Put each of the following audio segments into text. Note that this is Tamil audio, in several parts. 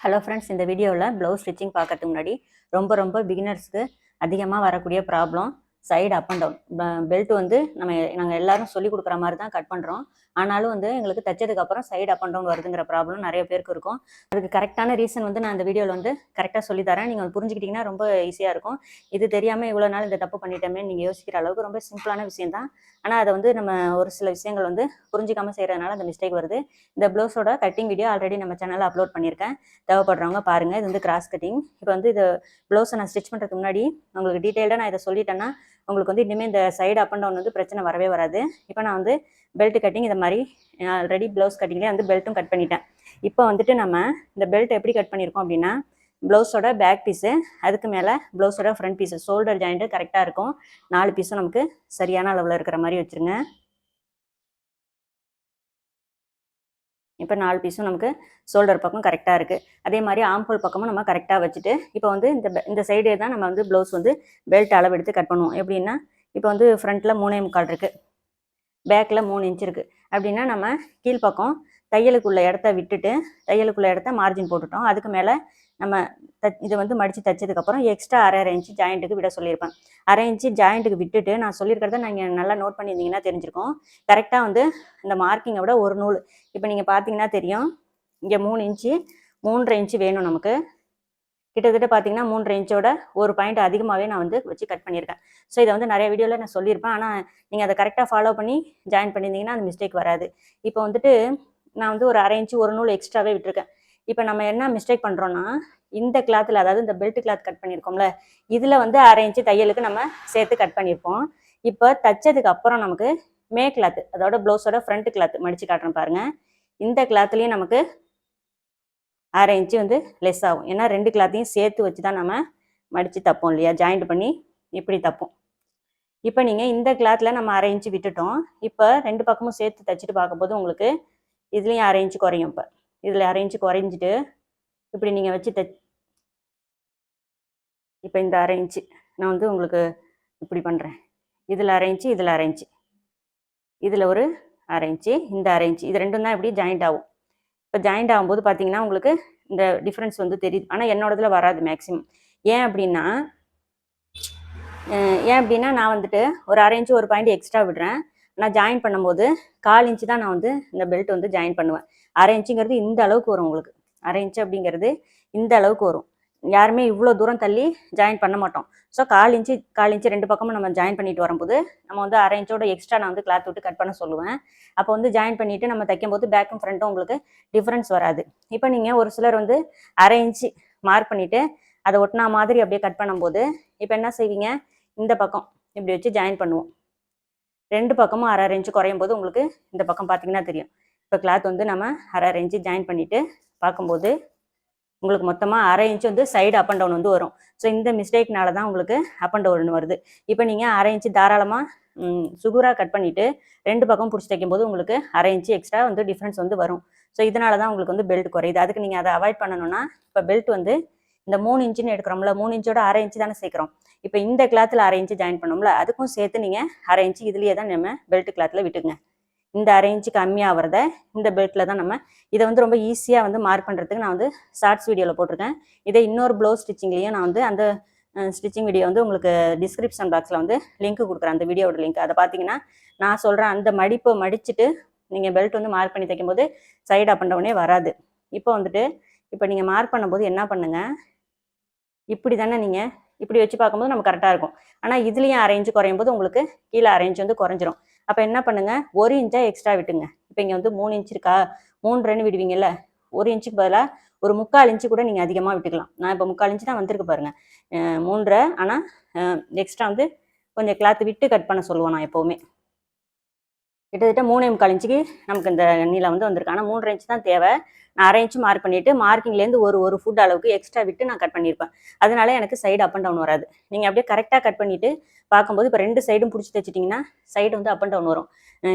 ஹலோ ஃப்ரெண்ட்ஸ் இந்த வீடியோவில் ப்ளவுஸ் ஸ்டிச்சிங் பார்க்கறதுக்கு முன்னாடி ரொம்ப ரொம்ப பிகினர்ஸ்க்கு அதிகமாக வரக்கூடிய problem side up and down belt வந்து நம்ம நாங்கள் எல்லாரும் சொல்லி கொடுக்குற மாதிரி தான் கட் பண்ணுறோம் ஆனாலும் வந்து எங்களுக்கு தைச்சதுக்கு அப்புறம் சைடு அப் அண்ட் டவுன் வருதுங்கிற ப்ராப்ளம் நிறைய பேருக்கு இருக்கும். அதுக்கு கரெக்டான ரீசன் வந்து நான் இந்த வீடியோவில் வந்து கரெக்டாக சொல்லி தரேன். நீங்கள் புரிஞ்சுக்கிட்டிங்கன்னா ரொம்ப ஈஸியாக இருக்கும். இது தெரியாமல் இவ்வளோ நாள் இந்த தப்பு பண்ணிட்டோமே நீங்கள் யோசிக்கிற அளவுக்கு ரொம்ப சிம்பிளான விஷயம் தான். ஆனால் அதை வந்து நம்ம ஒரு சில விஷயங்கள் வந்து புரிஞ்சிக்காமல் செய்கிறதுனால அந்த மிஸ்டேக் வருது. இந்த ப்ளவுஸோட கட்டிங் வீடியோ ஆல்ரெடி நம்ம சேனலில் அப்லோட் பண்ணியிருக்கேன். தேவைப்படுறவங்க பாருங்கள் இது வந்து கிராஸ் கட்டிங் இப்போ வந்து இது ப்ளவுஸை நான் ஸ்டிச் பண்ணுறதுக்கு முன்னாடி உங்களுக்கு டீட்டெயில்டாக நான் இதை சொல்லிட்டேன்னா உங்களுக்கு வந்து இனிமேல் இந்த சைடு அப் அண்ட் டவுன் வந்து பிரச்சனை வரவே வராது. இப்போ நான் வந்து பெல்ட் கட்டிங் இதை மாதிரி ஆல்ரெடி ப்ளவுஸ் கட்டிங்லேயே வந்து பெல்ட்டும் கட் பண்ணிட்டேன். இப்போ வந்துட்டு நம்ம இந்த பெல்ட் எப்படி கட் பண்ணியிருக்கோம் அப்படின்னா ப்ளவுஸோட பேக் பீஸு அதுக்கு மேலே ப்ளவுஸோட ஃப்ரண்ட் பீஸு ஷோல்டர் ஜாயிண்ட்டு கரெக்டாக இருக்கும். நாலு பீஸும் நமக்கு சரியான அளவில் இருக்கிற மாதிரி வச்சுருங்க. இப்போ நாலு பீஸும் நமக்கு ஷோல்டர் பக்கம் கரெக்டாக இருக்குது அதே மாதிரி ஆம்பூல் பக்கமும் நம்ம கரெக்டாக வச்சுட்டு இப்போ வந்து இந்த இந்த சைடே தான் நம்ம வந்து ப்ளவுஸ் வந்து பெல்ட் அளவு எடுத்து கட் பண்ணுவோம். எப்படின்னா இப்போ வந்து ஃப்ரண்ட்டில் மூணே முக்கால் இருக்குது பேக்கில் மூணு இன்ச் இருக்குது அப்படின்னா நம்ம கீழ்ப்பக்கம் தையலுக்குள்ள இடத்த விட்டுட்டு தையலுக்குள்ள இடத்த மார்ஜின் போட்டுட்டோம். அதுக்கு மேலே நம்ம த இதை வந்து மடித்து தைச்சதுக்கப்புறம் எக்ஸ்ட்ரா அரை அரை இன்ச்சு ஜாயிண்ட்டுக்கு விட சொல்லியிருப்பேன். அரை இன்ச்சு ஜாயிண்ட்டுக்கு விட்டுட்டு நான் சொல்லியிருக்கிறத நீங்கள் நல்லா நோட் பண்ணியிருந்தீங்கன்னா தெரிஞ்சிருக்கும். கரெக்டாக வந்து இந்த மார்க்கிங்கை விட ஒரு நூல். இப்போ நீங்கள் பார்த்தீங்கன்னா தெரியும். இங்கே மூணு இன்ச்சு மூன்றரை இன்ச்சு வேணும் நமக்கு. கிட்டத்தட்ட பார்த்தீங்கன்னா மூன்றரை இன்ச்சோட ஒரு பாயிண்ட் அதிகமாகவே நான் வந்து வச்சு கட் பண்ணியிருக்கேன். ஸோ இதை வந்து நிறைய வீடியோவில் நான் சொல்லியிருப்பேன். ஆனால் நீங்கள் அதை கரெக்டாக ஃபாலோ பண்ணி ஜாயின் பண்ணியிருந்தீங்கன்னா அந்த மிஸ்டேக் வராது. இப்போ வந்துட்டு நான் வந்து ஒரு அரை இன்ச்சு ஒரு நூல் எக்ஸ்ட்ராவே விட்டுருக்கேன். இப்போ நம்ம என்ன மிஸ்டேக் பண்ணுறோன்னா இந்த கிளாத்தில் அதாவது இந்த பெல்ட் கிளாத் கட் பண்ணியிருக்கோம்ல இதில் வந்து அரை இன்ச்சு தையலுக்கு நம்ம சேர்த்து கட் பண்ணியிருப்போம் இப்போ தைச்சதுக்கு அப்புறம் நமக்கு மே கிளாத்து அதோட ப்ளவுஸோட ஃப்ரண்ட் கிளாத் மடித்து காட்டுறேன் பாருங்கள் இந்த கிளாத்துலேயும் நமக்கு அரை இன்ச்சு வந்து லெஸ் ஆகும். ஏன்னா ரெண்டு கிளாத்தையும் சேர்த்து வச்சு தான் நம்ம மடித்து தைப்போம் இல்லையா? ஜாயிண்ட் பண்ணி இப்படி தைப்போம். இப்போ நீங்கள் இந்த கிளாத்தில் நம்ம அரை இன்ச்சு விட்டுட்டோம். இப்போ ரெண்டு பக்கமும் சேர்த்து தைச்சிட்டு பார்க்கும்போது உங்களுக்கு இதுலேயும் அரை இன்ச்சு குறையும் இப்போ. இதில் அரை இன்ச்சு குறைஞ்சிட்டு இப்படி நீங்கள் வச்சு தச் இப்போ இந்த அரை இன்ச்சு நான் வந்து உங்களுக்கு இப்படி பண்ணுறேன் இதில் அரை இன்ச்சு இதில் அரை இன்ச்சு இதில் ஒரு அரை இன்ச்சு இந்த அரை இன்ச்சு இது ரெண்டும் தான் இப்படி ஜாயிண்ட் ஆகும். இப்போ ஜாயிண்ட் ஆகும்போது பார்த்தீங்கன்னா உங்களுக்கு இந்த டிஃப்ரென்ஸ் வந்து தெரியுது. ஆனால் என்னோடதுல வராது மேக்ஸிமம் ஏன் அப்படின்னா ஏன் அப்படின்னா நான் வந்துட்டு ஒரு அரை இன்ச்சு ஒரு பாயிண்ட் எக்ஸ்ட்ரா விடுறேன். நான் ஜாயின் பண்ணும்போது கால் இன்ச்சு தான் நான் வந்து இந்த பெல்ட் வந்து ஜாயின் பண்ணுவேன். அரை இன்ச்சுங்கிறது இந்த அளவுக்கு வரும் உங்களுக்கு. அரை இன்ச்சு அப்படிங்கிறது இந்த அளவுக்கு வரும். யாருமே இவ்வளோ தூரம் தள்ளி ஜாயின் பண்ண மாட்டோம். ஸோ கால் இன்ச்சு கால் இன்ச்சு ரெண்டு பக்கமும் நம்ம ஜாயின் பண்ணிட்டு வரும்போது நம்ம வந்து அரை இன்ச்சோட எக்ஸ்ட்ரா நான் வந்து கிளாத் விட்டு கட் பண்ண சொல்லுவேன். அப்போ வந்து ஜாயின் பண்ணிட்டு நம்ம தைக்கும் போது பேக்கும் ஃப்ரண்ட்டும் உங்களுக்கு டிஃப்ரென்ஸ் வராது. இப்போ நீங்கள் ஒரு சிலர் வந்து அரை இன்ச்சு மார்க் பண்ணிவிட்டு அதை ஒட்டினா மாதிரி அப்படியே கட் பண்ணும்போது இப்போ என்ன செய்வீங்க? இந்த பக்கம் இப்படி வச்சு ஜாயின் பண்ணுவோம். ரெண்டு பக்கமும் அரை அரை இன்ச்சு குறையும் போது உங்களுக்கு இந்த பக்கம் பார்த்தீங்கன்னா தெரியும். இப்போ கிளாத் வந்து நம்ம அரை அரை இன்ச்சு ஜாயின் பண்ணிவிட்டு பார்க்கும்போது உங்களுக்கு மொத்தமாக அரை இன்ச் வந்து சைடு அப் அண்ட் டவுன் வந்து வரும். ஸோ இந்த மிஸ்டேக்னால தான் உங்களுக்கு அப் அண்ட் டவுன் வருது. இப்போ நீங்கள் அரை இன்ச்சு தாராளமாக சுகுராக கட் பண்ணிவிட்டு ரெண்டு பக்கம் பிடிச்சி தைக்கும்போது உங்களுக்கு அரை இன்ச்சு எக்ஸ்ட்ரா வந்து டிஃப்ரென்ஸ் வந்து வரும். ஸோ இதனால தான் உங்களுக்கு வந்து பெல்ட் குறையுது. அதுக்கு நீங்கள் அதை அவாய்ட் பண்ணணும்னா இப்போ பெல்ட் வந்து இந்த மூணு இன்ச்சுன்னு எடுக்கிறோம்ல மூணு இன்ச்சோட அரை இன்ச்சு தானே சேர்க்குறோம். இப்போ இந்த கிளாத்தில் அரை இன்ச்சு ஜாயின் பண்ணோம்ல அதுக்கும் சேர்த்து நீங்கள் அரை இன்ச்சு இதுலேயே தான் நம்ம பெல்ட் கிளாத்தில் விட்டுங்க இந்த அரை இன்ச்சு கம்மியாக இந்த பெல்ட்டில் தான் நம்ம இதை வந்து ரொம்ப ஈஸியாக வந்து மார்க் பண்ணுறதுக்கு நான் வந்து ஷார்ட்ஸ் வீடியோவில் போட்டிருக்கேன். இதை இன்னொரு ப்ளவுஸ் ஸ்டிச்சிங்லேயும் நான் வந்து அந்த ஸ்டிச்சிங் வீடியோ வந்து உங்களுக்கு டிஸ்கிரிப்ஷன் பாக்ஸில் வந்து லிங்க் கொடுக்குறேன். அந்த வீடியோட லிங்க் அதை பார்த்தீங்கன்னா நான் சொல்கிறேன் அந்த மடிப்பை மடிச்சுட்டு நீங்கள் பெல்ட் வந்து மார்க் பண்ணி தைக்கும்போது சைடு அப் அண்ட் டவுனே வராது. இப்போ வந்துட்டு இப்போ நீங்கள் மார்க் பண்ணும்போது என்ன பண்ணுங்கள் இப்படி தானே நீங்கள் இப்படி வச்சு பார்க்கும்போது நமக்கு கரெக்டாக இருக்கும். ஆனால் இதுலேயும் அரேஞ்சு குறையும் போது உங்களுக்கு கீழே அரேஞ்ச் வந்து குறைஞ்சிரும். அப்போ என்ன பண்ணுங்க? ஒரு இன்ச்சா எக்ஸ்ட்ரா விட்டுங்க. இப்போ இங்கே வந்து மூணு இன்ச் இருக்கா? மூன்றுன்னு விடுவீங்கல்ல? ஒரு இன்ச்சுக்கு பதிலாக ஒரு முக்கால் இன்ச்சு கூட நீங்கள் அதிகமாக விட்டுக்கலாம். நான் இப்போ முக்கால் இன்ச்சு தான் வந்திருக்கு பாருங்க. மூன்றரை ஆனால் எக்ஸ்ட்ரா வந்து கொஞ்சம் கிளாத் விட்டு கட் பண்ண சொல்லுவோம் நான் எப்போவுமே. கிட்டத்தட்ட மூணு முக்கால் இன்ச்சுக்கு நமக்கு இந்த நீளம் வந்து வந்திருக்கு. ஆனால் மூணு இன்ச்சு தான் தேவை. நான் அரை இன்ச்சு மார்க் பண்ணிவிட்டு மார்க்கிங்லேருந்து ஒரு ஒரு ஃபுட் அளவுக்கு எக்ஸ்ட்ரா விட்டு நான் கட் பண்ணியிருப்பேன் அதனால எனக்கு சைடு அப் அண்ட் டவுன் வராது. நீங்கள் அப்படியே கரெக்டாக கட் பண்ணிவிட்டு பார்க்கும்போது இப்போ ரெண்டு சைடும் பிடிச்சி தைச்சிட்டிங்கன்னா சைடு வந்து அப் அண்ட் டவுன் வரும்.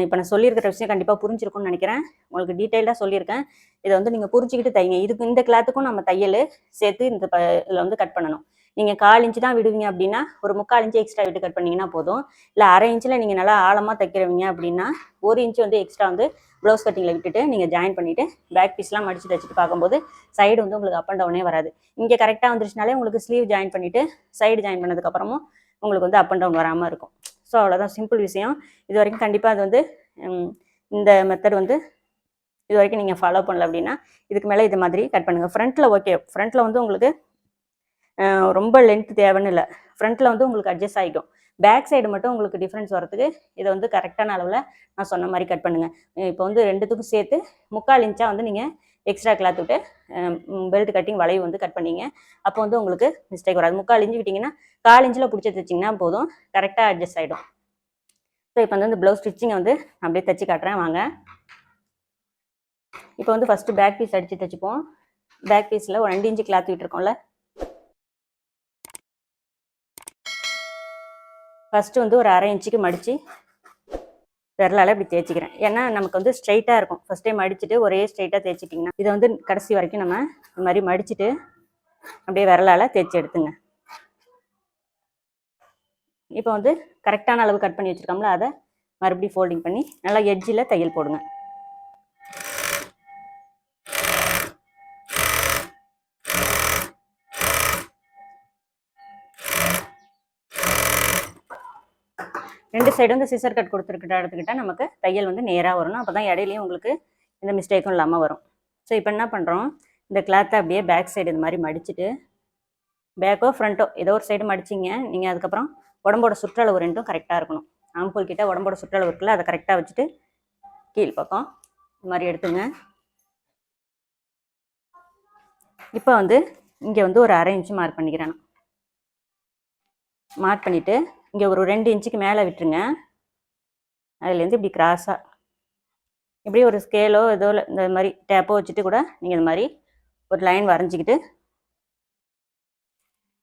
இப்போ நான் சொல்லியிருக்கிற விஷயம் கண்டிப்பாக புரிஞ்சிருக்கும்னு நினைக்கிறேன். உங்களுக்கு டீட்டெயிலாக சொல்லியிருக்கேன். இதை வந்து நீங்கள் புரிஞ்சுக்கிட்டு தைங்க. இதுக்கு இந்த கிளாத்துக்கும் நம்ம தையல் சேர்த்து இந்த ப இதில் வந்து கட் பண்ணணும். நீங்கள் கால் இன்ச்சு தான் விடுவீங்க அப்படின்னா ஒரு முக்கால் இன்ச்சு எக்ஸ்ட்ரா விட்டு கட் பண்ணீங்கன்னா போதும். இல்லை அரை இன்ச்சில் நீங்கள் நல்லா ஆழமாக தைக்கிறவங்க அப்படின்னா ஒரு இன்ச்சு வந்து எக்ஸ்ட்ரா வந்து ப்ளவுஸ் கட்டிங்கில் விட்டுட்டு நீங்கள் ஜாயின் பண்ணிவிட்டு பேக் பீஸ்லாம் மடித்து தைச்சிட்டு பார்க்கும்போது சைடு வந்து உங்களுக்கு அப் அண்ட் டவுனே வராது. இங்கே கரெக்டாக வந்துருச்சுனாலே உங்களுக்கு ஸ்லீவ் ஜாயின் பண்ணிவிட்டு சைடு ஜாயின் பண்ணதுக்கப்புறமும் உங்களுக்கு வந்து அப் அண்ட் டவுன் வராமல் இருக்கும். ஸோ அவ்வளோதான் சிம்பிள் விஷயம். இது வரைக்கும் கண்டிப்பாக அது வந்து இந்த மெத்தட் வந்து இது வரைக்கும் நீங்கள் ஃபாலோ பண்ணல அப்படின்னா இதுக்கு மேலே இது மாதிரி கட் பண்ணுங்கள் ஃப்ரண்ட்டில் ஓகே ஃப்ரண்ட்டில் வந்து உங்களுக்கு ரொம்ப லென்த் தேவைன்னு இல்லை. ஃப்ரண்ட்டில் வந்து உங்களுக்கு அட்ஜஸ்ட் ஆகிக்கும் பேக் சைடு மட்டும் உங்களுக்கு டிஃப்ரென்ஸ் வரதுக்கு இதை வந்து கரெக்டான அளவில் நான் சொன்ன மாதிரி கட் பண்ணுங்கள் இப்போ வந்து ரெண்டுத்துக்கும் சேர்த்து முக்கால் இன்ச்சாக வந்து நீங்கள் எக்ஸ்ட்ரா கிளாத் விட்டு பெல்ட் கட்டிங் வளைவு வந்து கட் பண்ணீங்க. அப்போ வந்து உங்களுக்கு மிஸ்டேக் வராது. முக்கால் இஞ்சி விட்டிங்கன்னா கால் இஞ்சில் பிடிச்சி தைச்சிங்கன்னா போதும். கரெக்டாக அட்ஜஸ்ட் ஆகிடும் ஸோ இப்போ வந்து இந்த ப்ளவுஸ் ஸ்டிச்சிங்கை வந்து அப்படியே தைச்சி காட்டுறேன். வாங்க. இப்போ வந்து ஃபஸ்ட்டு பேக் பீஸ் அடித்து தைச்சிப்போம். பேக் பீஸில் ஒரு ரெண்டு இன்ச்சு கிளாத் விட்டுருக்கோம்ல. ஃபஸ்ட்டு வந்து ஒரு அரை இன்ச்சுக்கு மடித்து விரலால் இப்படி தேய்ச்சிக்கிறேன். ஏன்னா நமக்கு வந்து ஸ்ட்ரைட்டாக இருக்கும். ஃபஸ்ட் டைம் மடிச்சுட்டு ஒரே ஸ்ட்ரைட்டாக தேய்ச்சிட்டிங்கன்னா இதை வந்து கடைசி வரைக்கும் நம்ம இந்த மாதிரி மடிச்சுட்டு அப்படியே விரலால் தேய்ச்சி எடுத்துங்க. இப்போ வந்து கரெக்டான அளவு கட் பண்ணி வச்சுருக்கோம்ல அதை மறுபடியும் ஃபோல்டிங் பண்ணி நல்லா எட்ஜில் தையல் போடுங்க. ரெண்டு சைடும் இந்த சிசர் கட் கொடுத்துருக்கிட்ட எடுத்துக்கிட்டால் நமக்கு தையல் வந்து நேராக வரணும். அப்போ தான் இடையிலையும் உங்களுக்கு இந்த மிஸ்டேக்கும் இல்லாமல் வரும். ஸோ இப்போ என்ன பண்ணுறோம் இந்த கிளாத்தை அப்படியே பேக் சைடு இது மாதிரி மடிச்சுட்டு பேக்கோ ஃப்ரண்ட்டோ ஏதோ ஒரு சைடு மடிச்சிங்க. நீங்கள் அதுக்கப்புறம் உடம்போட சுற்றளவு ரெண்டும் கரெக்டாக இருக்கணும். ஆம்பூல் கிட்ட உடம்போட சுற்றளவு இருக்குல்ல அதை கரெக்டாக வச்சுட்டு கீழ் பக்கம் இது மாதிரி எடுத்துங்க. இப்போ வந்து இங்கே வந்து ஒரு அரை இன்ச்சு மார்க் பண்ணிக்கிறேன் மார்க் பண்ணிவிட்டு இங்கே ஒரு ரெண்டு இன்ச்சுக்கு மேலே விட்டுருங்க. அதுலேருந்து இப்படி கிராஸாக இப்படி ஒரு ஸ்கேலோ ஏதோ இந்த மாதிரி டேப்போ வச்சுட்டு கூட நீங்கள் இந்த மாதிரி ஒரு லைன் வரைஞ்சிக்கிட்டு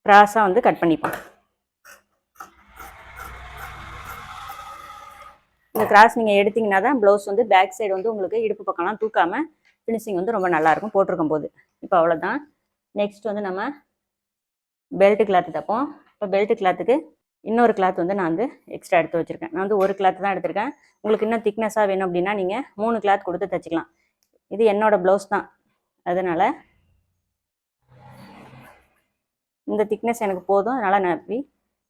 கிராஸாக வந்து கட் பண்ணிப்போம். இந்த கிராஸ் நீங்கள் எடுத்தீங்கன்னா தான் ப்ளவுஸ் வந்து பேக் சைடு வந்து உங்களுக்கு இடுப்பு பக்கம்லாம் தூக்காமல் ஃபினிஷிங் வந்து ரொம்ப நல்லாயிருக்கும் போட்டிருக்கும் போது இப்போ அவ்வளோதான் நெக்ஸ்ட் வந்து நம்ம பெல்ட் கிளாத்து தைப்போம். இப்போ பெல்ட் கிளாத்துக்கு இன்னொரு கிளாத் வந்து நான் வந்து எக்ஸ்ட்ரா எடுத்து வச்சுருக்கேன். நான் வந்து ஒரு கிளாத் தான் எடுத்திருக்கேன். உங்களுக்கு இன்னும் திக்னஸாக வேணும் அப்படின்னா நீங்கள் மூணு கிளாத் கொடுத்து தைச்சிக்கலாம். இது என்னோடய ப்ளவுஸ் தான். அதனால் இந்த திக்னஸ் எனக்கு போதும். அதனால் நான் இப்படி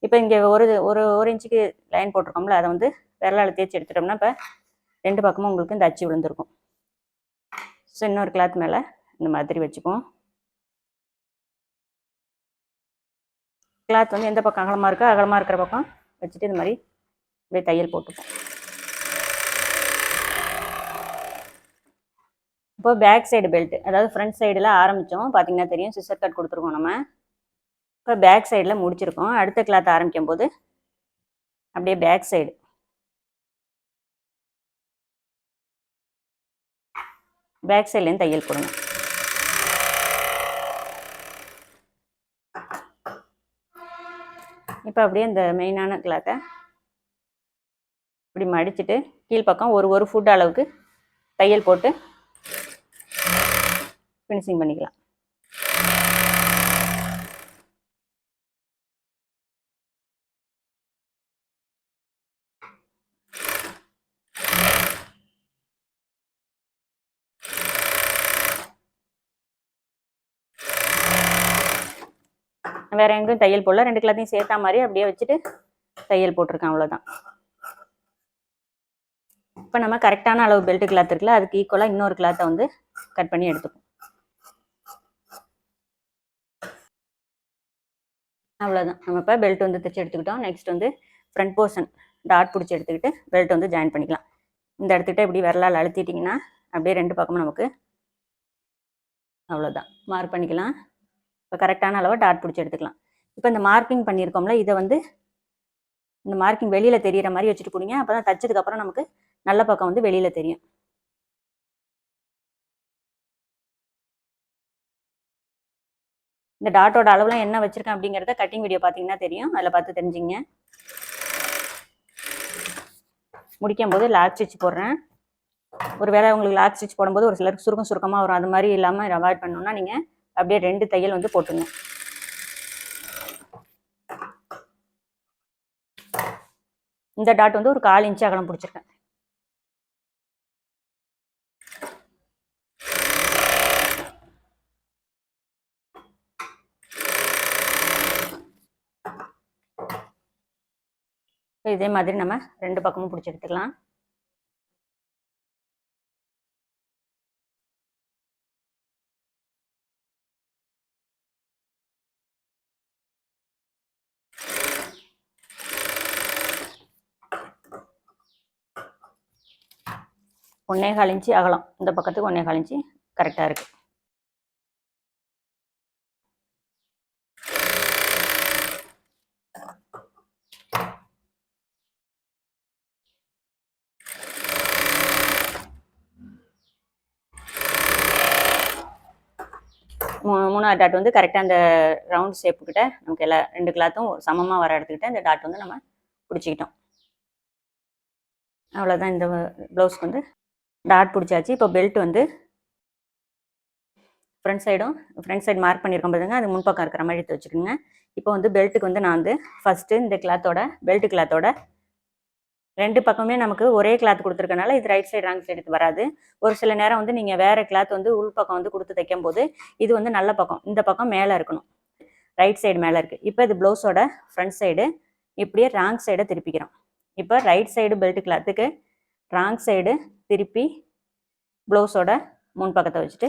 இப்போ இங்கே ஒரு ஒரு ஒரு இன்ச்சுக்கு லைன் போட்டிருக்கோம்ல அதை வந்து விரலால் தேய்ச்சி எடுத்துட்டோம்னா இப்போ ரெண்டு பக்கமும் உங்களுக்கு இந்த அச்சு விழுந்திருக்கும். ஸோ இன்னொரு கிளாத் மேலே இந்த மாதிரி வச்சுப்போம் கிளாத் வந்து எந்த பக்கம் அகலமாக இருக்கோ அகலமாக இருக்கிற பக்கம் வச்சுட்டு இது மாதிரி அப்படியே தையல் போட்டுப்போம். இப்போ பேக் சைடு பெல்ட் அதாவது ஃப்ரண்ட் சைடில் ஆரம்பித்தோம் பார்த்தீங்கன்னா தெரியும் சிசர் கட் கொடுத்துருக்கோம் நம்ம. இப்போ பேக் சைடில் முடிச்சிருக்கோம். அடுத்த கிளாத் ஆரம்பிக்கும் போது அப்படியே பேக் சைடு பேக் சைட்லேருந்து தையல் போடுங்க. இப்போ அப்படியே இந்த மெயினான கிளாத்தை இப்படி மடிச்சுட்டு கீழ்ப்பக்கம் ஒரு ஒரு ஃபுட் அளவுக்கு தையல் போட்டு ஃபினிஷிங் பண்ணிக்கலாம். வேற எங்கேயும் தையல் போடல. ரெண்டு கிளாத்தையும் சேர்த்தா மாதிரி அப்படியே வச்சுட்டு தையல் போட்டிருக்கேன். அவ்வளோதான் இப்போ நம்ம கரெக்டான அளவு பெல்ட் கிளாத் இருக்குல்ல அதுக்கு ஈக்குவலாக இன்னொரு கிளாத்தை வந்து கட் பண்ணி எடுத்துப்போம். அவ்வளோதான் நம்ம இப்போ பெல்ட் வந்து தைச்சு எடுத்துக்கிட்டோம். நெக்ஸ்ட் வந்து ஃப்ரண்ட் போர்ஷன் டாட் பிடிச்சி எடுத்துக்கிட்டு பெல்ட் வந்து ஜாயின் பண்ணிக்கலாம். இந்த இடத்துக்கிட்ட இப்படி விரலால் அழுத்திட்டிங்கன்னா அப்படியே ரெண்டு பக்கமும் நமக்கு அவ்வளோதான் மார்க் பண்ணிக்கலாம். இப்போ கரெக்டான அளவை டாட் பிடிச்சி எடுத்துக்கலாம். இப்போ இந்த மார்க்கிங் பண்ணியிருக்கோம்ல இதை வந்து இந்த மார்க்கிங் வெளியில் தெரிகிற மாதிரி வச்சுட்டு கொடுங்க அப்போ தான் தைச்சதுக்கப்புறம் நமக்கு நல்ல பக்கம் வந்து வெளியில் தெரியும். இந்த டாட்டோட அளவுலாம் என்ன வச்சுருக்கேன் அப்படிங்கிறத கட்டிங் வீடியோ பார்த்தீங்கன்னா தெரியும். அதில் பார்த்து தெரிஞ்சுங்க. முடிக்கும் போது லாக் ஸ்டிச் போடுறேன். ஒரு வேளை உங்களுக்கு லாக் ஸ்டிச் போடும்போது ஒரு சிலருக்கு சுருக்கம் சுருக்கமாக வரும். அது மாதிரி இல்லாமல் அவாய்ட் பண்ணணும்னா நீங்கள் அப்படியே ரெண்டு தையல் வந்து போட்டுங்க இந்த டாட் வந்து ஒரு கால் இன்ச்சு அகலம் பிடிச்சிருக்கேன். இதே மாதிரி நம்ம ரெண்டு பக்கமும் பிடிச்சி எடுத்துக்கலாம். ஒன்னே கால் இன்ச்சு அகலம். இந்த பக்கத்துக்கு ஒன்னே கால் இன்ச்சு கரெக்டாக இருக்கு. மூ- மூணாவது டாட் வந்து கரெக்டாக அந்த ரவுண்ட் ஷேப்புக்கிட்ட நமக்கு எல்லா ரெண்டு கிளாத்தும் சமமாக வர இடத்துக்கிட்ட இந்த டாட் வந்து நம்ம பிடிச்சிக்கிட்டோம். அவ்வளோதான் இந்த ப்ளவுஸ்க்கு வந்து டாட் பிடிச்சாச்சு. இப்போ பெல்ட் வந்து ஃப்ரண்ட் சைடும் ஃப்ரண்ட் சைடு மார்க் பண்ணியிருக்கோம் பாருங்க. அது முன்பக்கம் இருக்கிற மாதிரி எடுத்து வச்சுக்கோங்க. இப்போ வந்து பெல்ட்டுக்கு வந்து நான் வந்து ஃபஸ்ட்டு இந்த கிளாத்தோட பெல்ட் கிளாத்தோட ரெண்டு பக்கமே நமக்கு ஒரே கிளாத் கொடுத்துருக்கனால இது ரைட் சைடு ராங் சைடு வராது. ஒரு சில நேரம் வந்து நீங்கள் வேறு கிளாத் வந்து உள் பக்கம் வந்து கொடுத்து தைக்கும் போது இது வந்து நல்ல பக்கம் இந்த பக்கம் மேலே இருக்கணும். ரைட் சைடு மேலே இருக்குது இப்போ இது ப்ளவுஸோட ஃப்ரண்ட் சைடு இப்படியே ராங் சைடை திருப்பிக்கிறோம். இப்போ ரைட் சைடு பெல்ட் கிளாத்துக்கு ராங் சைடு திருப்பி ப்ளவுஸோட முன் பக்கத்தை வச்சுட்டு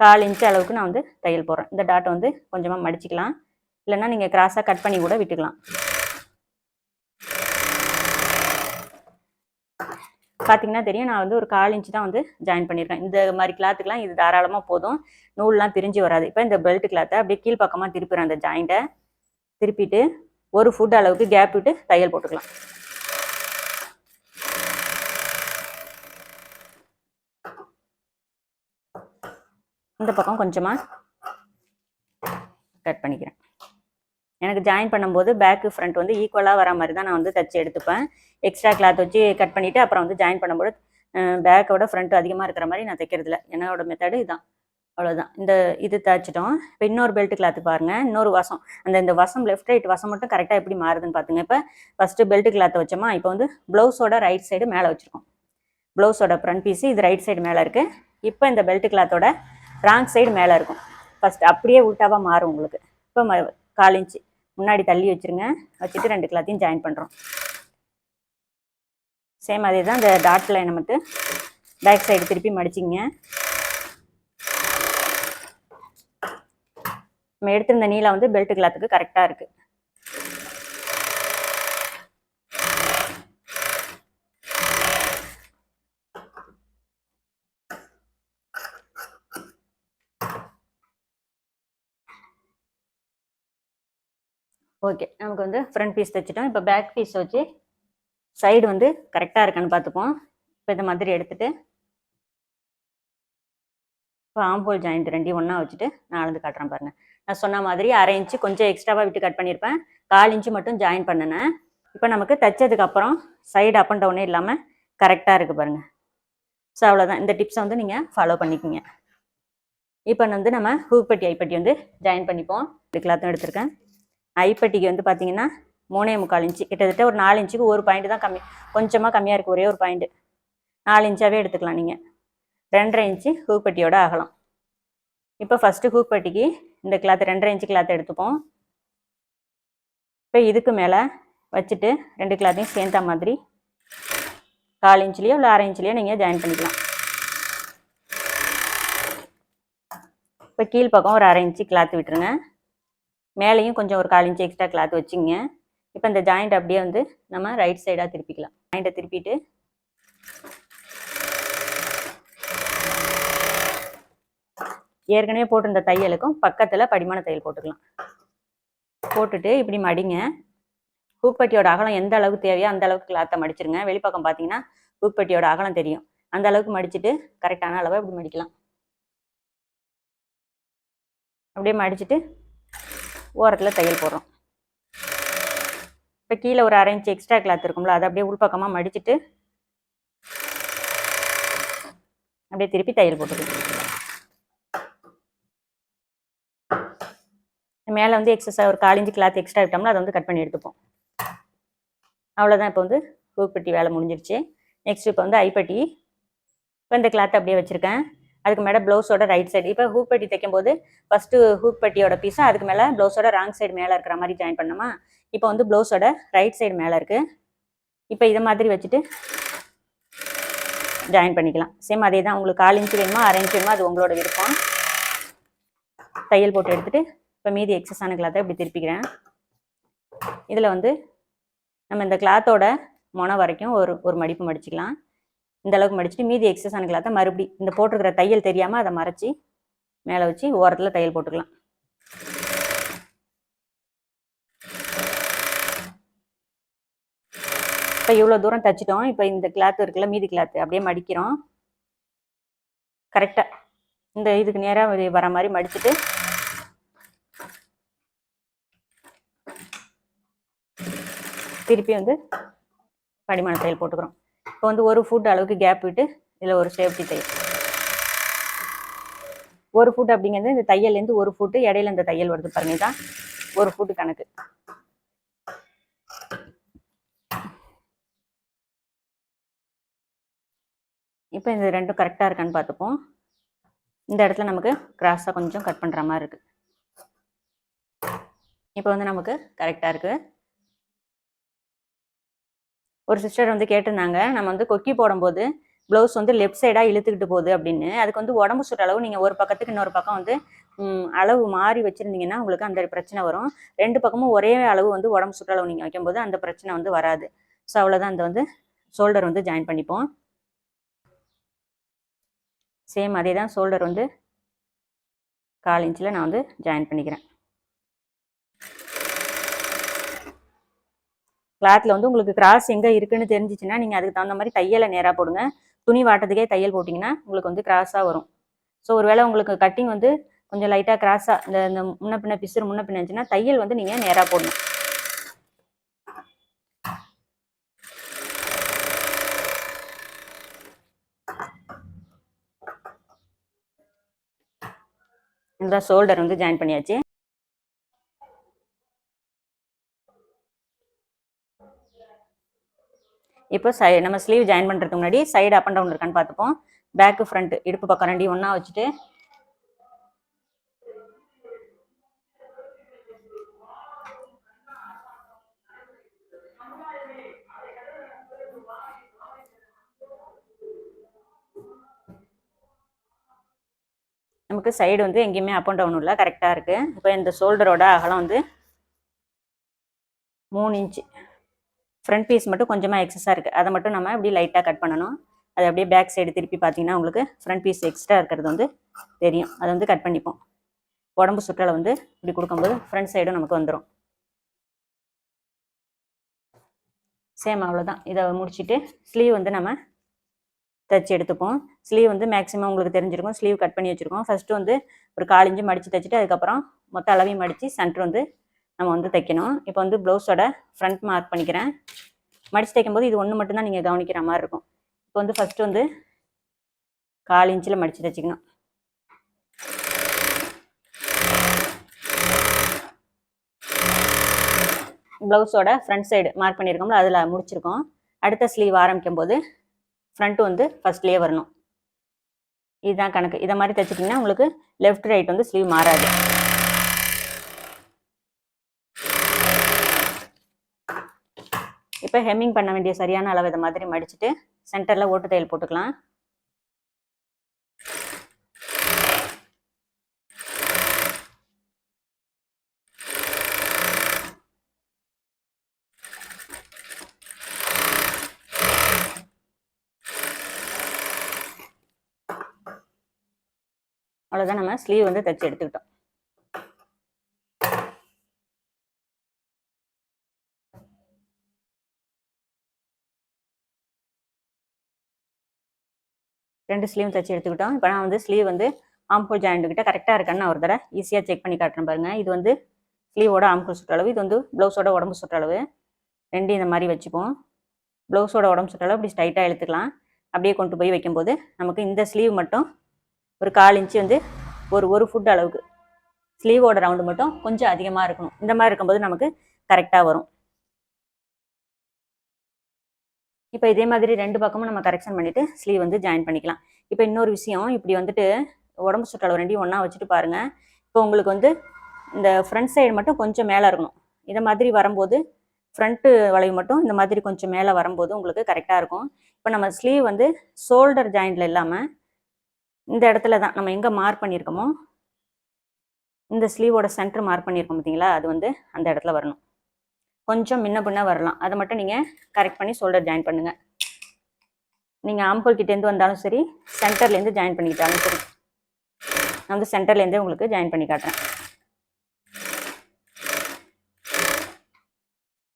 கால் இன்ச்சு அளவுக்கு நான் வந்து தையல் போடுறேன். இந்த டாட்டை வந்து கொஞ்சமாக மடிச்சிக்கலாம். இல்லைன்னா நீங்கள் கிராஸாக கட் பண்ணி கூட விட்டுக்கலாம். பார்த்தீங்கன்னா தெரியும் நான் வந்து ஒரு கால் இன்ச் தான் வந்து ஜாயின் பண்ணியிருக்கேன். இந்த மாதிரி கிளாத்துக்கெலாம் இது தாராளமாக போதும். நூல்லாம் பிரிஞ்சு வராது. இப்போ இந்த பெல்ட் கிளாத்தை அப்படியே கீழ்ப்பக்கமாக திருப்பிடுறேன் அந்த ஜாயிண்ட்டை திருப்பிட்டு ஒரு ஃபுட் அளவுக்கு கேப் விட்டு தையல் போட்டுக்கலாம். இந்த பக்கம் கொஞ்சமாக கட் பண்ணிக்கிறேன். எனக்கு ஜாயின் பண்ணும்போது பேக்கு ஃப்ரண்ட் வந்து ஈக்குவலாக வர மாதிரி தான் நான் வந்து தச்சு எடுத்துப்பேன். எக்ஸ்ட்ரா கிளாத் வச்சு கட் பண்ணிவிட்டு அப்புறம் வந்து ஜாயின் பண்ணும்போது பேக்கோட ஃப்ரண்ட்டு அதிகமாக இருக்கிற மாதிரி நான் தைக்கிறதில்ல. என்னோட மெத்தடு இதுதான் அவ்வளோதான் இந்த இது தைச்சிட்டோம். இப்போ இன்னொரு பெல்ட் கிளாத்து பாருங்கள் இன்னொரு வசம். அந்த இந்த வசம் லெஃப்ட் ரைட் வசம் மட்டும் கரெக்டாக எப்படி மாறுதுன்னு பார்த்துங்க இப்போ ஃபஸ்ட்டு பெல்ட் கிளாத்தை வச்சோமா இப்போ வந்து ப்ளவுஸோட ரைட் சைடு மேலே வச்சுருக்கோம். ப்ளவுஸோட ஃப்ரண்ட் பீஸு இது ரைட் சைடு மேலே இருக்குது இப்போ இந்த பெல்ட் கிளாத்தோட ராங் சைடு மேலே இருக்கும். ஃபஸ்ட் அப்படியே உல்ட்டாவாக மாறும் உங்களுக்கு. இப்போ ம கால் இன்ச்சு முன்னாடி தள்ளி வச்சுருங்க. வச்சுட்டு ரெண்டு கிளாத்தையும் ஜாயின் பண்ணுறோம் சேம் அதே தான் இந்த டாட் லைனை மட்டும் பேக் சைடு திருப்பி மடிச்சிங்க நம்ம எடுத்திருந்த நீளம் வந்து பெல்ட் கிளாத்துக்கு கரெக்டாக இருக்குது ஓகே நமக்கு வந்து ஃப்ரண்ட் பீஸ் தைச்சிட்டோம். இப்போ பேக் பீஸ் வச்சு சைடு வந்து கரெக்டாக இருக்கான்னு பார்த்துப்போம் இப்போ இந்த மாதிரி எடுத்துகிட்டு இப்போ ஆம்போல் ஜாயிண்ட் ரெண்டையும் ஒன்றா வச்சுட்டு நான் அளந்து காட்டுறேன் பாருங்கள் நான் சொன்ன மாதிரி அரை இன்ச்சு கொஞ்சம் எக்ஸ்ட்ராவாக விட்டு கட் பண்ணியிருப்பேன் கால் இன்ச்சு மட்டும் ஜாயின் பண்ணினேன். இப்போ நமக்கு தைச்சதுக்கப்புறம் சைடு அப் அண்ட் டவுனே இல்லாமல் கரெக்டாக இருக்குது பாருங்க. ஸோ அவ்வளோதான் இந்த டிப்ஸை வந்து நீங்கள் ஃபாலோ பண்ணிக்கோங்க. இப்போ வந்து நம்ம ஹூப்பட்டி ஐப்பட்டி வந்து ஜாயின் பண்ணிப்போம். இது கிளாத்தும் எடுத்திருக்கேன். ஐப்பட்டிக்கு வந்து பார்த்தீங்கன்னா மூணே முக்கால் இன்ச்சு. கிட்டத்தட்ட ஒரு நாலு இன்ச்சுக்கு ஒரு பாயிண்ட் தான் கம்மி கொஞ்சமாக கம்மியாக இருக்குது ஒரே ஒரு பாயிண்ட்டு நாலு இன்ச்சாகவே எடுத்துக்கலாம் நீங்கள் ரெண்டரை இன்ச்சு ஹூப்பட்டியோட ஆகலாம். இப்போ ஃபஸ்ட்டு ஹூப்பட்டிக்கு இந்த கிளாத் ரெண்டரை இன்ச்சு கிளாத் எடுத்துப்போம். இப்போ இதுக்கு மேலே வச்சுட்டு ரெண்டு கிளாத்தையும் சேர்ந்த மாதிரி கால் இன்ச்லேயோ இல்லை அரை இன்ச்லேயோ நீங்கள் ஜாயின் பண்ணிக்கலாம். இப்போ கீழ்ப்பக்கம் ஒரு அரை இன்ச்சு கிளாத் விட்டுருங்க. மேலேயும் கொஞ்சம் ஒரு கால் இன்ச்சு எக்ஸ்ட்ரா கிளாத் வச்சுங்க. இப்போ இந்த ஜாயிண்ட் அப்படியே வந்து நம்ம ரைட் சைடாக திருப்பிக்கலாம். ஜாயிண்ட்டை திருப்பிட்டு ஏற்கனவே போட்டிருந்த தையலுக்கும் பக்கத்தில் படிமான தையல் போட்டுக்கலாம். போட்டுட்டு இப்படி மடிங்க. ஹூப்பட்டியோட அகலம் எந்த அளவுக்கு தேவையோ அந்த அளவுக்கு கிளாத்தை மடிச்சிருங்க. வெளிப்பக்கம் பார்த்தீங்கன்னா ஹூப்பட்டியோட அகலம் தெரியும். அந்த அளவுக்கு மடிச்சுட்டு கரெக்டான அளவை இப்படி மடிக்கலாம். அப்படியே மடிச்சுட்டு ஓரத்தில் தையல் போடுறோம். இப்போ கீழே ஒரு அரை எக்ஸ்ட்ரா கிளாத் இருக்கும்ல அதை அப்படியே உள்பக்கமாக மடிச்சிட்டு அப்படியே திருப்பி தையல் போட்டுக்கணும் மேலே வந்து எக்ஸஸாக ஒரு காலஞ்சு கிளாத் எக்ஸ்ட்ரா விட்டோம்னா அதை வந்து கட் பண்ணி எடுத்துப்போம். அவ்வளோதான் இப்போ வந்து ஹூக் வேலை முடிஞ்சிருச்சு. நெக்ஸ்ட் இப்போ வந்து ஐப்பட்டி. இப்போ இந்த கிளாத் அப்படியே வச்சுருக்கேன். அதுக்கு மேலே ப்ளவுஸோட ரைட் சைடு இப்போ ஹூக் பட்டி தைக்கும் போது ஃபஸ்ட்டு ஹூக் பட்டியோட பீஸை அதுக்கு மேலே ப்ளவுஸோட ராங் சைடு மேலே இருக்கிற மாதிரி ஜாயின் பண்ணோமா இப்போ வந்து ப்ளவுஸோட ரைட் சைடு மேலே இருக்குது இப்போ இதை மாதிரி வச்சுட்டு ஜாயின் பண்ணிக்கலாம். சேம் அதே தான் உங்களுக்கு கால் இன்ச்சு வேணுமா அரை இன்ச்சு வேணுமா அது உங்களோட விருப்பம். தையல் போட்டு எடுத்துகிட்டு இப்போ மீதி எக்ஸஸ் ஆன கிளாத்தை இப்படி திருப்பிக்கிறேன். இதில் வந்து நம்ம இந்த கிளாத்தோட முனை வரைக்கும் ஒரு ஒரு மடிப்பு மடிச்சுக்கலாம். இந்த அளவுக்கு மடிச்சுட்டு மீதி எக்ஸஸ் ஆன கிளாத்தை மறுபடி இந்த போட்டிருக்கிற தையல் தெரியாமல் அதை மறைச்சி மேலே வச்சு ஓரத்தில் தையல் போட்டுக்கலாம். இப்போ இவ்வளோ தூரம் தைச்சிட்டோம். இப்போ இந்த கிளாத் இருக்குல்ல மீதி கிளாத்து அப்படியே மடிக்கிறோம். கரெக்டாக இந்த இதுக்கு நேராக வர மாதிரி மடிச்சுட்டு திருப்பி வந்து படிமான தையல் போட்டுக்கிறோம். இப்போ வந்து ஒரு ஃபுட் அளவுக்கு கேப் விட்டு இதில் ஒரு சேஃப்டி தையல் ஒரு ஃபுட் அப்படிங்கிறது இந்த தையல்லேருந்து ஒரு ஃபுட்டு இடையில இந்த தையல் வருது பாருங்க தான் ஒரு ஃபுட்டு கணக்கு. இப்போ இந்த ரெண்டும் கரெக்டாக இருக்கான்னு பார்த்துப்போம். இந்த இடத்துல நமக்கு கிராஸாக கொஞ்சம் கட் பண்ணுற மாதிரி இருக்குது இப்போ வந்து நமக்கு கரெக்டாக இருக்குது ஒரு சிஸ்டர் வந்து கேட்டிருந்தாங்க. நம்ம வந்து கொக்கி போடும்போது ப்ளவுஸ் வந்து லெஃப்ட் சைடாக இழுத்துக்கிட்டு போகுது அப்படின்னு. அதுக்கு வந்து உடம்பு சுற்ற அளவு நீங்கள் ஒரு பக்கத்துக்கு இன்னொரு பக்கம் வந்து அளவு மாறி வச்சுருந்தீங்கன்னா உங்களுக்கு அந்த பிரச்சனை வரும். ரெண்டு பக்கமும் ஒரே அளவு வந்து உடம்பு சுற்ற அளவு நீங்கள் வைக்கும்போது அந்த பிரச்சனை வந்து வராது. ஸோ அவ்வளோதான் அந்த வந்து ஷோல்டர் வந்து ஜாயின் பண்ணிப்போம். சேம் அதே தான் ஷோல்டர் வந்து கால் இன்ச்சில் நான் வந்து ஜாயின் பண்ணிக்கிறேன். கிளாத்தில் வந்து உங்களுக்கு கிராஸ் எங்கே இருக்குன்னு தெரிஞ்சிச்சுன்னா நீங்கள் அதுக்கு தகுந்த மாதிரி தையலை நேராக போடுங்க. துணி வாட்டத்துக்கே தையல் போட்டிங்கன்னா உங்களுக்கு வந்து கிராஸாக வரும். ஸோ ஒருவேளை உங்களுக்கு கட்டிங் வந்து கொஞ்சம் லைட்டாக கிராஸாக இந்த இந்த முன்ன பின்ன பிசுறு முன்ன பின்ன இருந்துச்சுன்னா தையல் வந்து நீங்கள் நேராக போடணும். இந்த ஷோல்டர் வந்து ஜாயின் பண்ணியாச்சு. இப்போ சை நம்ம ஸ்லீவ் ஜாயின் பண்ணுறதுக்கு முன்னாடி சைடு அப் அண்ட் டவுன் இருக்கான்னு பார்த்துப்போம். பேக்கு ஃப்ரண்ட் இடுப்பு பக்கம் ரெண்டையும் ஒன்றா வச்சுட்டு. நமக்கு சைடு வந்து எங்கேயுமே அப் அண்ட் டவுன் இல்லை கரெக்டாக இருக்குது இப்போ இந்த ஷோல்டரோட அகலம் வந்து மூணு இன்ச்சு ஃப்ரண்ட் பீஸ் மட்டும் கொஞ்சமாக எக்ஸஸாக இருக்குது அதை மட்டும் நம்ம இப்படி லைட்டாக கட் பண்ணணும். அது அப்படியே பேக் சைடு திருப்பி பார்த்தீங்கன்னா உங்களுக்கு ஃப்ரண்ட் பீஸ் எக்ஸ்ட்ரா இருக்கிறது வந்து தெரியும். அதை வந்து கட் பண்ணிப்போம். உடம்பு சுற்றலை வந்து இப்படி கொடுக்கும்போது ஃப்ரண்ட் சைடும் நமக்கு வந்துடும் சேம் அவ்வளோதான் இதை முடிச்சுட்டு ஸ்லீவ் வந்து நம்ம தைச்சி எடுத்துப்போம். ஸ்லீவ் வந்து மேக்ஸிமம் உங்களுக்கு தெரிஞ்சிருக்கும். ஸ்லீவ் கட் பண்ணி வச்சுருக்கோம். ஃபஸ்ட்டு வந்து ஒரு காலிஞ்சு மடித்து தைச்சிட்டு அதுக்கப்புறம் மொத்த அளவையும் மடித்து சென்டர் வந்து நம்ம வந்து தைக்கணும். இப்போ வந்து ப்ளவுஸோட ஃப்ரண்ட் மார்க் பண்ணிக்கிறேன். மடித்து தைக்கும்போது இது ஒன்று மட்டும்தான் நீங்கள் கவனிக்கிற மாதிரி இருக்கும். இப்போ வந்து ஃபஸ்ட்டு வந்து கால் இன்ச்சில் மடித்து தைச்சிக்கணும். ப்ளவுஸோட ஃப்ரண்ட் சைடு மார்க் பண்ணியிருக்கோம்ல அதில் முடிச்சிருக்கோம். அடுத்த ஸ்லீவ் ஆரம்பிக்கும் போது ஃப்ரண்ட் வந்து ஃபஸ்ட்லேயே வரணும். இதுதான் கணக்கு. இதை மாதிரி தைச்சிட்டிங்கன்னா உங்களுக்கு லெஃப்ட் ரைட் வந்து ஸ்லீவ் மாறாது. இப்போ ஹெம்மிங் பண்ண வேண்டிய சரியான அளவு இதை மாதிரி மடிச்சுட்டு சென்டரில் ஓட்டு தையல் போட்டுக்கலாம். அவ்வளோதான் நம்ம ஸ்லீவ் வந்து தைச்சு எடுத்துக்கிட்டோம். ரெண்டு ஸ்லீவ் தைச்சி எடுத்துக்கிட்டோம். இப்போ நான் வந்து ஸ்லீவ் வந்து ஆம்கோல் ஜாயிண்ட் கிட்ட கரெக்டாக இருக்கான்னு நான் ஒரு தடவை ஈஸியாக செக் பண்ணி காட்டுறேன் பாருங்க. இது வந்து ஸ்லீவோட ஆம்கோல் சுற்றளவு இது வந்து ப்ளவுஸோட உடம்பு சுற்றளவு. ரெண்டும் இந்த மாதிரி வச்சுப்போம். ப்ளவுஸோட உடம்பு சுற்றளவு இப்படி ஸ்ட்ரைட்டாக எழுத்துக்கலாம் அப்படியே கொண்டு போய் வைக்கும்போது நமக்கு இந்த ஸ்லீவ் மட்டும் ஒரு கால் இன்ச்சு வந்து ஒரு ஒரு ஃபுட் அளவுக்கு. ஸ்லீவோட ரவுண்டு மட்டும் கொஞ்சம் அதிகமாக இருக்கணும். இந்த மாதிரி இருக்கும்போது நமக்கு கரெக்டாக வரும். இப்போ இதே மாதிரி ரெண்டு பக்கமும் நம்ம கரெக்ஷன் பண்ணிவிட்டு ஸ்லீவ் வந்து ஜாயின் பண்ணிக்கலாம். இப்போ இன்னொரு விஷயம் இப்படி வந்துட்டு உடம்பு சுற்றளவு ரெண்டையும் ஒன்றா வச்சுட்டு பாருங்கள் இப்போ உங்களுக்கு வந்து இந்த ஃப்ரண்ட் சைடு மட்டும் கொஞ்சம் மேலே இருக்கணும். இதை மாதிரி வரும்போது ஃப்ரண்ட்டு வளைவு மட்டும் இந்த மாதிரி கொஞ்சம் மேலே வரும்போது உங்களுக்கு கரெக்டாக இருக்கும். இப்போ நம்ம ஸ்லீவ் வந்து ஷோல்டர் ஜாயிண்டில் இல்லாமல் இந்த இடத்துல தான் நம்ம எங்கே மார்க் பண்ணியிருக்கோமோ இந்த ஸ்லீவோட சென்டர் மார்க் பண்ணியிருக்கோம் பார்த்தீங்களா அது வந்து அந்த இடத்துல வரணும். கொஞ்சம் முன்ன பின்ன வரலாம். அதை மட்டும் நீங்கள் கரெக்ட் பண்ணி ஷோல்டர் ஜாயின் பண்ணுங்கள் நீங்கள் ஆம்பல் கிட்டேருந்து வந்தாலும் சரி சென்டர்லேருந்து ஜாயின் பண்ணிக்கிட்டாலும் சரி நான் வந்து சென்டர்லேருந்தே உங்களுக்கு ஜாயின் பண்ணி காட்டுறேன்.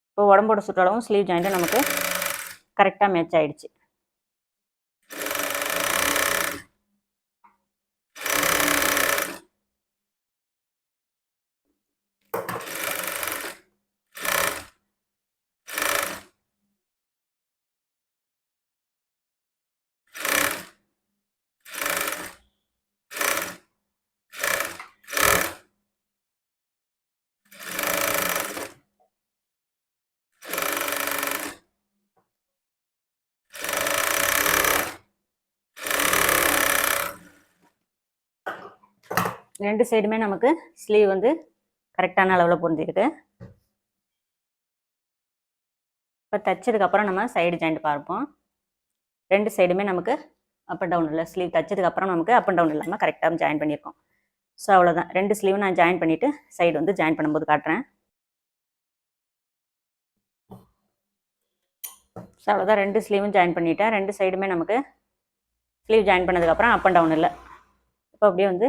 இப்போ உடம்போட சுற்றளவும் ஸ்லீவ் ஜாயிண்ட்டும் நமக்கு கரெக்டாக மேட்ச் ஆகிடுச்சு ரெண்டு சைடுமே நமக்கு ஸ்லீவ் வந்து கரெக்டான அளவில் பொருந்திருக்கு இப்போ தைச்சதுக்கப்புறம் நம்ம சைடு ஜாயிண்ட் பார்ப்போம். ரெண்டு சைடுமே நமக்கு அப் அண்ட் டவுன் இல்லை. ஸ்லீவ் தைச்சதுக்கப்புறம் நமக்கு அப் அண்ட் டவுன் இல்லாமல் கரெக்டாக ஜாயின் பண்ணியிருக்கோம். ஸோ அவ்வளோதான் ரெண்டு ஸ்லீவ் நான் ஜாயின் பண்ணிவிட்டு சைடு வந்து ஜாயின் பண்ணும்போது காட்டுறேன். ஸோ அவ்வளோதான் ரெண்டு ஸ்லீவும் ஜாயின் பண்ணிட்டேன். ரெண்டு சைடுமே நமக்கு ஸ்லீவ் ஜாயின் பண்ணதுக்கப்புறம் அப் அண்ட் டவுன் இல்லை. இப்போ அப்படியே வந்து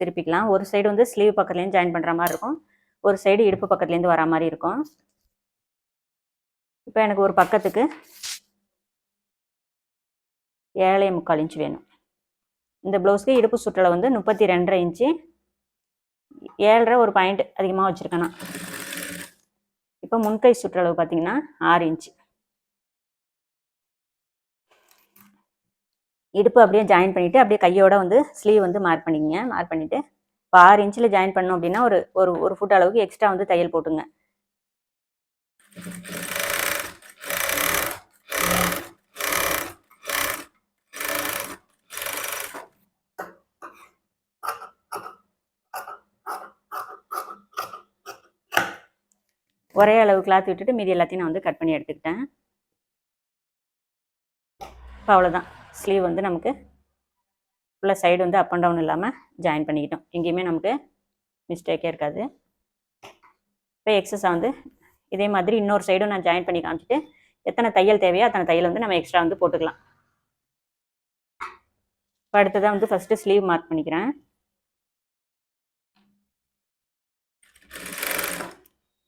திருப்பிக்கலாம். ஒரு சைடு வந்து ஸ்லீவ் பக்கத்துலேருந்து ஜாயின் பண்ணுற மாதிரி இருக்கும். ஒரு சைடு இடுப்பு பக்கத்துலேருந்து வர மாதிரி இருக்கும். இப்போ எனக்கு ஒரு பக்கத்துக்கு ஏழை முக்கால் இன்ச் வேணும். இந்த ப்ளவுஸ்க்கு இடுப்பு சுற்றலை வந்து முப்பத்தி ரெண்டரை இன்ச்சு ஏழரை ஒரு பாயிண்ட் அதிகமாக வச்சுருக்கேன் நான். இப்போ முன்கை சுற்றளவு பார்த்தீங்கன்னா ஆறு இன்ச்சு இடுப்பு அப்படியே ஜாயின் பண்ணிவிட்டு அப்படியே கையோட வந்து ஸ்லீவ் வந்து மார்க் பண்ணிக்கங்க. மார்க் பண்ணிவிட்டு இப்போ ஆறு இன்ச்சில் ஜாயின் பண்ணோம் அப்படின்னா ஒரு ஒரு ஒரு ஃபுட் அளவுக்கு எக்ஸ்ட்ரா வந்து தையல் போட்டுங்க. ஒரே அளவு கிளாத் விட்டுட்டு மீதி எல்லாத்தையும் நான் வந்து கட் பண்ணி எடுத்துக்கிட்டேன். இப்போ அவ்வளோதான் ஸ்லீவ் வந்து நமக்கு ஃபுல்லாக சைடு வந்து அப் அண்ட் டவுன் இல்லாமல் ஜாயின் பண்ணிக்கிட்டோம். எங்கேயுமே நமக்கு மிஸ்டேக்கே இருக்காது. இப்போ எக்ஸஸாக வந்து இதே மாதிரி இன்னொரு சைடும் நான் ஜாயின் பண்ணி காமிச்சிட்டு எத்தனை தையல் தேவையோ அத்தனை தையல் வந்து நம்ம எக்ஸ்ட்ரா வந்து போட்டுக்கலாம். இப்போ அடுத்ததாக வந்து ஃபஸ்ட்டு ஸ்லீவ் மார்க் பண்ணிக்கிறேன்.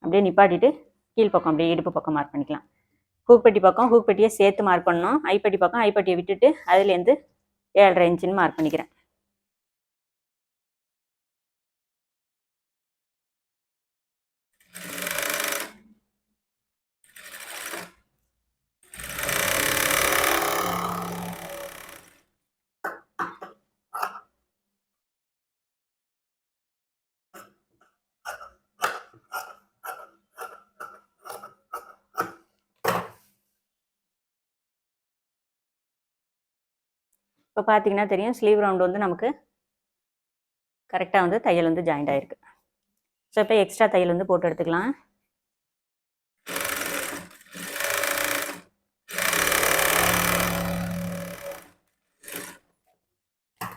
அப்படியே நிப்பாட்டிட்டு கீழ் பக்கம் அப்படியே இடுப்பு பக்கம் மார்க் பண்ணிக்கலாம். ஹூக்பட்டி பக்கம் ஹூக்பட்டியை சேர்த்து மார்க் பண்ணணும். ஐப்பட்டி பக்கம் ஐப்பட்டியை விட்டுட்டு அதுலேருந்து ஏழரை இன்ச்சுன்னு மார்க் பண்ணிக்கிறேன். இப்போ பார்த்தீங்கன்னா தெரியும் ஸ்லீவ் ரவுண்ட் வந்து நமக்கு கரெக்டாக வந்து தையல் வந்து ஜாயிண்ட் ஆயிருக்கு. ஸோ இப்போ எக்ஸ்ட்ரா தையல் வந்து போட்டு எடுத்துக்கலாம்.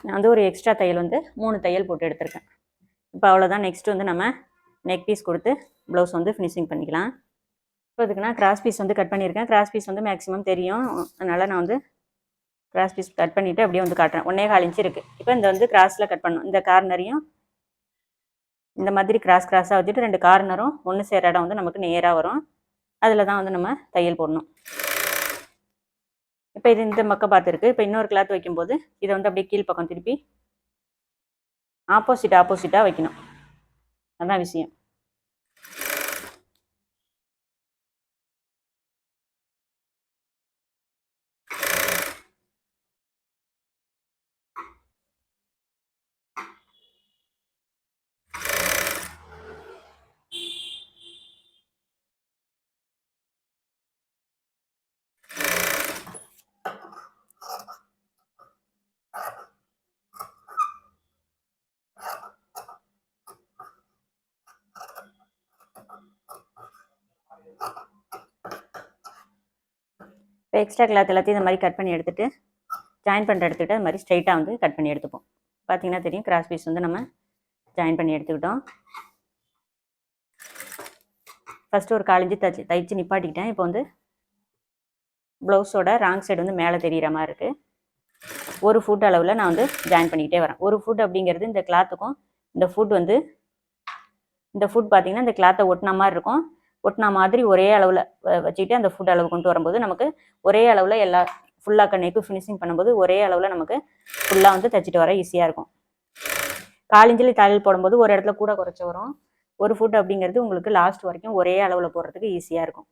நான் வந்து ஒரு எக்ஸ்ட்ரா தையல் வந்து மூணு தையல் போட்டு எடுத்திருக்கேன். இப்போ அவ்வளோதான் நெக்ஸ்ட் வந்து நம்ம நெக் பீஸ் கொடுத்து ப்ளவுஸ் வந்து ஃபினிஷிங் பண்ணிக்கலாம். இப்போ இதுக்கு நான் கிராஸ் பீஸ் வந்து கட் பண்ணியிருக்கேன். கிராஸ் பீஸ் வந்து மேக்ஸிமம் தெரியும். அதனால் நான் வந்து கிராஸ் பீஸ் கட் பண்ணிவிட்டு அப்படியே வந்து காட்டுறேன். ஒன்றே கால் இன்ச்சு இருக்குது இப்போ இந்த வந்து கிராஸில் கட் பண்ணணும். இந்த கார்னரையும் இந்த மாதிரி கிராஸ் கிராஸாக வச்சுட்டு ரெண்டு கார்னரும் ஒன்று சேர இடம் வந்து நமக்கு நேராக வரும். அதில் தான் வந்து நம்ம தையல் போடணும். இப்போ இது இந்த பக்கம் பார்த்துருக்கு இப்போ இன்னொரு கிளாத் வைக்கும்போது இதை வந்து அப்படியே கீழ் பக்கம் திருப்பி ஆப்போசிட் ஆப்போசிட்டாக வைக்கணும். அதான் விஷயம். இப்போ எக்ஸ்ட்ரா கிளாத் எல்லாத்தையும் இந்த மாதிரி கட் பண்ணி எடுத்துகிட்டு ஜாயின் பண்ணுற எடுத்துக்கிட்டு அது மாதிரி ஸ்ட்ரைட்டாக வந்து கட் பண்ணி எடுத்துப்போம். பார்த்தீங்கன்னா தெரியும் கிராஸ் பீஸ் வந்து நம்ம ஜாயின் பண்ணி எடுத்துக்கிட்டோம். ஃபஸ்ட்டு ஒரு காலஞ்சு தச்சு தைச்சு நிப்பாட்டிக்கிட்டேன். இப்போ வந்து ப்ளவுஸோட ராங் சைடு வந்து மேலே தெரிகிற மாதிரி இருக்குது ஒரு ஃபுட் அளவில் நான் வந்து ஜாயின் பண்ணிக்கிட்டே வரேன். ஒரு ஃபுட் அப்படிங்கிறது இந்த கிளாத்துக்கும் இந்த ஃபுட் வந்து இந்த ஃபுட் பார்த்தீங்கன்னா இந்த கிளாத்தை ஒட்டின மாதிரி இருக்கும். ஒட்டினா மாதிரி ஒரே அளவில் வச்சுக்கிட்டு அந்த ஃபுட் அளவு கொண்டு வரும்போது நமக்கு ஒரே அளவில் எல்லா ஃபுல்லாக கண்ணைக்கு ஃபினிஷிங் பண்ணும்போது ஒரே அளவில் நமக்கு ஃபுல்லாக வந்து தைச்சிட்டு வர ஈஸியாக இருக்கும். காலிஞ்சலி தலையில் போடும்போது ஒரு இடத்துல கூட குறைச்சி வரும். ஒரு ஃபுட் அப்படிங்கிறது உங்களுக்கு லாஸ்ட் வரைக்கும் ஒரே அளவில் போடுறதுக்கு ஈஸியாக இருக்கும்.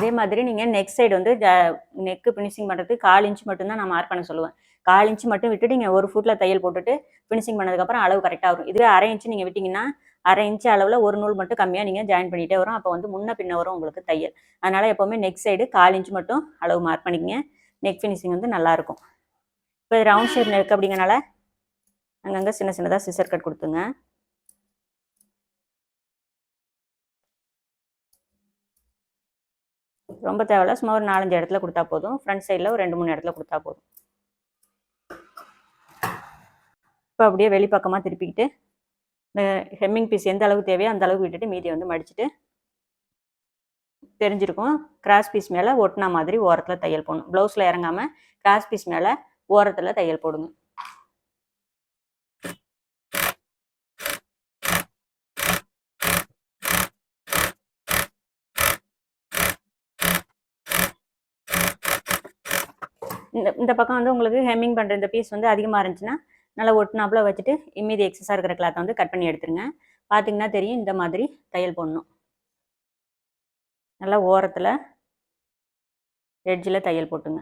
அதே மாதிரி நீங்கள் நெக் சைடு வந்து நெக்கு ஃபினிஷிங் பண்ணுறதுக்கு கால் இன்ச் மட்டும்தான் நான் மார்க் பண்ண சொல்லுவேன். கால் இன்ச் மட்டும் விட்டுட்டு நீங்கள் ஒரு ஃபுட்டில் தையல் போட்டுட்டு ஃபினிஷிங் பண்ணதுக்கப்புறம் அளவு கரெக்டாக வரும். இதுவே அரை இன்ச்சு நீங்கள் விட்டிங்கன்னா அரை இன்ச்சு அளவில் ஒரு நூல் மட்டும் கம்மியாக நீங்கள் ஜாயின் பண்ணிகிட்டே வரும். அப்போ வந்து முன்ன பின்ன வரும் உங்களுக்கு தையல். அதனால் எப்போவுமே நெக் சைடு கால் இன்ச் மட்டும் அளவு மார்க் பண்ணிக்கங்க. நெக் ஃபினிஷிங் வந்து நல்லாயிருக்கும் இப்போ ரவுண்ட் ஷேப் நெக் அப்படிங்கிறனால அங்கங்கே சின்ன சின்னதாக சிசர் கட் கொடுத்துங்க. ரொம்ப தேவையில்ல. சும்மா ஒரு நாலஞ்சு இடத்துல கொடுத்தா போதும். ஃப்ரண்ட் சைடில் ஒரு ரெண்டு மூணு இடத்துல கொடுத்தா போதும். இப்போ அப்படியே வெளிப்பக்கமாக திருப்பிக்கிட்டு இந்த ஹெம்மிங் பீஸ் எந்த அளவுக்கு தேவையோ அந்த அளவுக்கு விட்டுட்டு மீதியை வந்து மடிச்சுட்டு தெரிஞ்சிருக்கும். கிராஸ் பீஸ் மேலே ஒட்டினா மாதிரி ஓரத்தில் தையல் போடணும். ப்ளவுஸில் இறங்காமல் கிராஸ் பீஸ் மேலே ஓரத்தில் தையல் போடுங்க இந்த இந்த பக்கம் வந்து உங்களுக்கு ஹெம்மிங் பண்ணுற இந்த பீஸ் வந்து அதிகமாக இருந்துச்சுன்னா நல்லா ஒட்டினாப்புல வச்சுட்டு மீதி எக்ஸஸாக இருக்கிற கிளாத்தை வந்து கட் பண்ணி எடுத்துருங்க. பார்த்தீங்கன்னா தெரியும் இந்த மாதிரி தையல் போடணும். நல்லா ஓரத்தில் எட்ஜில் தையல் போட்டுங்க.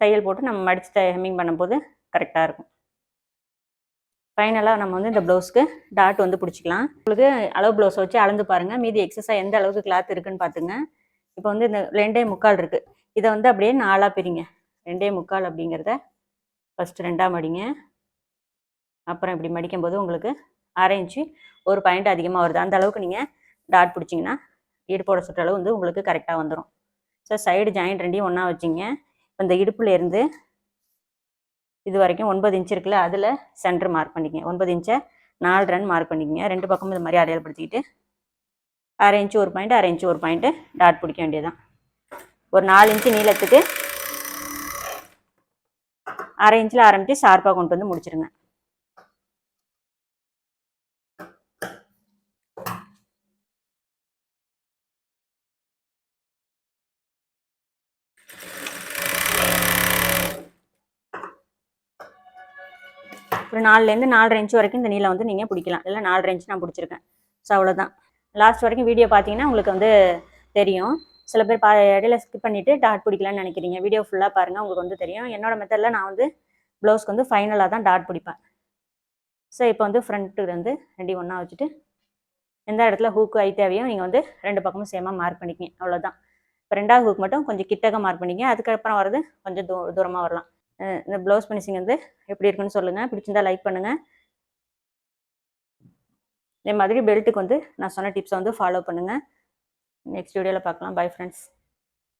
தையல் போட்டு நம்ம மடித்து த ஹெம்மிங் பண்ணும்போது கரெக்டாக இருக்கும். ஃபைனலாக நம்ம வந்து இந்த ப்ளவுஸ்க்கு டாட் வந்து பிடிச்சிக்கலாம். உங்களுக்கு அளவு ப்ளவுஸை வச்சு அளந்து பாருங்கள் மீதி எக்ஸஸாக எந்த அளவுக்கு கிளாத் இருக்குன்னு பார்த்துங்க இப்போ வந்து இந்த ரெண்டே முக்கால் இருக்குது இதை வந்து அப்படியே நாலாக பிரிங்க. ரெண்டே முக்கால் அப்படிங்கிறத ஃபஸ்ட்டு ரெண்டாக மடிங்க அப்புறம் இப்படி மடிக்கும்போது உங்களுக்கு அரை இன்ச்சு ஒரு பாயிண்ட் அதிகமாக வருது. அந்த அளவுக்கு நீங்கள் டாட் பிடிச்சிங்கன்னா இடுப்போட சுற்றளவு வந்து உங்களுக்கு கரெக்டாக வந்துடும் ஸோ சைடு ஜாயிண்ட் ரெண்டையும் ஒன்றா வச்சிங்க. இப்போ இந்த இடுப்புலேருந்து இது வரைக்கும் ஒன்பது இன்ச் இருக்குல்ல அதில் சென்டர் மார்க் பண்ணிக்கங்க. ஒன்பது இன்ச்சை நாலு ரன் மார்க் பண்ணிக்கங்க. ரெண்டு பக்கமும் இது மாதிரி அடையாளப்படுத்திக்கிட்டு அரை இன்ச்சு ஒரு பாயிண்ட் அரை இன்ச்சு ஒரு பாயிண்ட்டு டாட் பிடிக்க வேண்டியதுதான். ஒரு நாலு இன்ச்சு நீளத்துக்கு அரை இன்ச்சில் ஆரம்பித்து ஷார்ப்பாக கொண்டு வந்து முடிச்சிருங்க. ஒரு நாலுலேருந்து நாலரை இன்ச் வரைக்கும் இந்த நீளம் வந்து நீங்கள் பிடிக்கலாம். இல்லை நாலரை இன்ச்சு நான் பிடிச்சிருக்கேன். ஸோ அவ்வளோதான் லாஸ்ட் வரைக்கும் வீடியோ பார்த்தீங்கன்னா உங்களுக்கு வந்து தெரியும். சில பேர் பா இடையில ஸ்கிப் பண்ணிவிட்டு டாட் பிடிக்கலான்னு நினைக்கிறீங்க. வீடியோ ஃபுல்லாக பாருங்கள் உங்களுக்கு வந்து தெரியும். என்னோட மெத்தடில் நான் வந்து ப்ளவுஸ்க்கு வந்து ஃபைனலாக தான் டாட் பிடிப்பேன். ஸோ இப்போ வந்து ஃப்ரண்ட்டு வந்து ரெண்டி ஒன்றா வச்சுட்டு எந்த இடத்துல ஹூக்கு ஐ தேவையோ நீங்கள் வந்து ரெண்டு பக்கமும் சேமாக மார்க் பண்ணிக்கிங்க. அவ்வளோதான் இப்போ ரெண்டாவது ஹூக் மட்டும் கொஞ்சம் கிட்டக்க மார்க் பண்ணிக்கங்க. அதுக்கப்புறம் வர்றது கொஞ்சம் தூ தூரமாக வரலாம். இந்த ப்ளவுஸ் பினிஷிங் வந்து எப்படி இருக்குன்னு சொல்லுங்கள் பிடிச்சிருந்தா லைக் பண்ணுங்கள் இதே மாதிரி பெல்ட்டுக்கு வந்து நான் சொன்ன டிப்ஸை வந்து ஃபாலோ பண்ணுங்கள் நெக்ஸ்ட் வீடியோவில் பார்க்கலாம். Bye friends